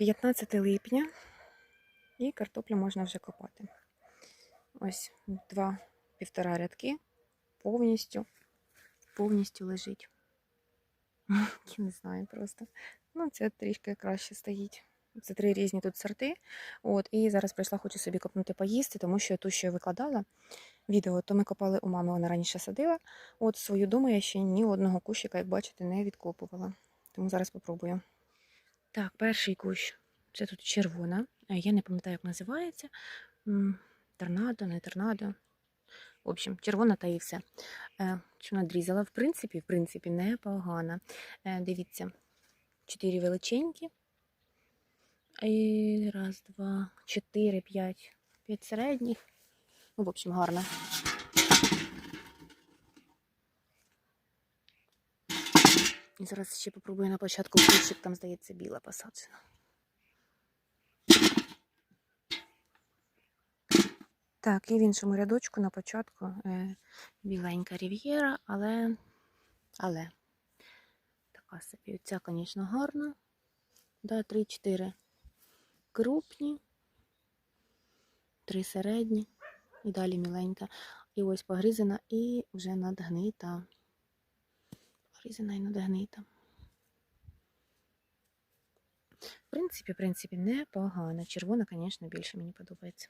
15 липня і картоплю можна вже копати. Ось два півтора рядки повністю, повністю лежить. Я не знаю просто. Ну, це трішки краще стоїть. Це три різні тут сорти. От, і зараз прийшла, хочу собі копнути поїсти, тому що ту, що я викладала відео, то ми копали у мами, вона раніше садила. От свою дому я ще ні одного кущика, як бачите, не відкопувала. Тому зараз спробую. Так, перший кущ. Це тут червона. Е, Я не пам'ятаю, як називається. Торнадо, не торнадо. В общем, червона та і все. Е, Що надрізала, в принципі, в принципі, непогано. Е, Дивіться, чотири величенькі. І раз, два, чотири, п'ять. П'ять середніх. Ну, в общем, гарно. І зараз ще попробую на початку кущик, там, здається, біла посаджена. Так, і в іншому рядочку на початку е, біленька рів'єра, але, але така собі. Ця, звісно, гарна. Да, 3-4 крупні, 3 середні і далі міленька. І ось погризена і вже надгнита. Погризена і. В принципі, в принципі, непогано. Червона, звісно, більше мені подобається.